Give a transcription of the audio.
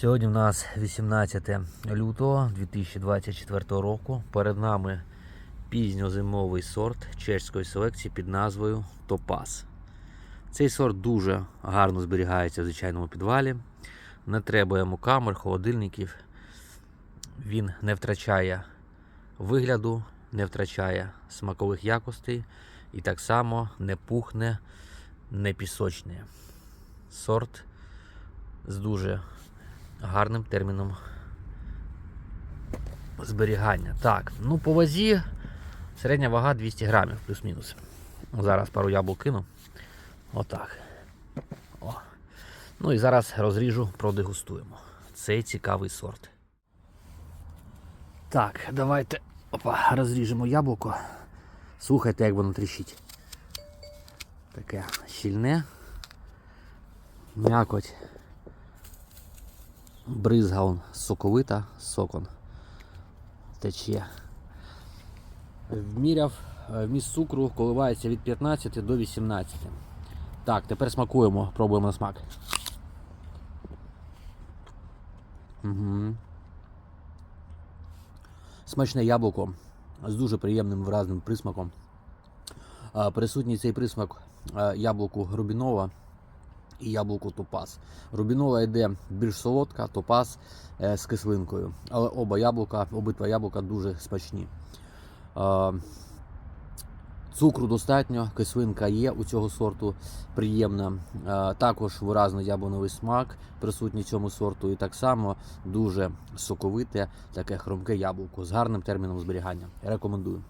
Сьогодні в нас 18 лютого 2024 року. Перед нами пізньозимовий сорт чеської селекції під назвою Топаз. Цей сорт дуже гарно зберігається в звичайному підвалі. Не треба йому камер, холодильників. Він не втрачає вигляду, не втрачає смакових якостей і так само не пухне, не пісочне. Сорт з дуже гарним терміном зберігання. Так, ну по вазі середня вага 200 грамів, плюс-мінус. Зараз пару яблук кину. Отак. О. Ну і зараз розріжу, продегустуємо. Цей цікавий сорт. Так, давайте опа, розріжемо яблуко. Слухайте, як воно тріщить. Таке щільне. М'якоть бризга он соковита, сокон тече. Вміряв е, вміст цукру коливається від 15 до 18. Так, тепер смакуємо, пробуємо на смак. Угу. Смачне яблуко з дуже приємним виразним присмаком. Е, Присутній цей присмак е, яблуку Рубінова і яблуко топаз. Рубінола йде більш солодка, топаз е, з кислинкою. Але оба яблука, обидва яблука дуже смачні. Цукру достатньо, кислинка є у цього сорту приємна. Також виразний яблуновий смак присутній цьому сорту. І так само дуже соковите, таке хрумке яблуко з гарним терміном зберігання. Рекомендую.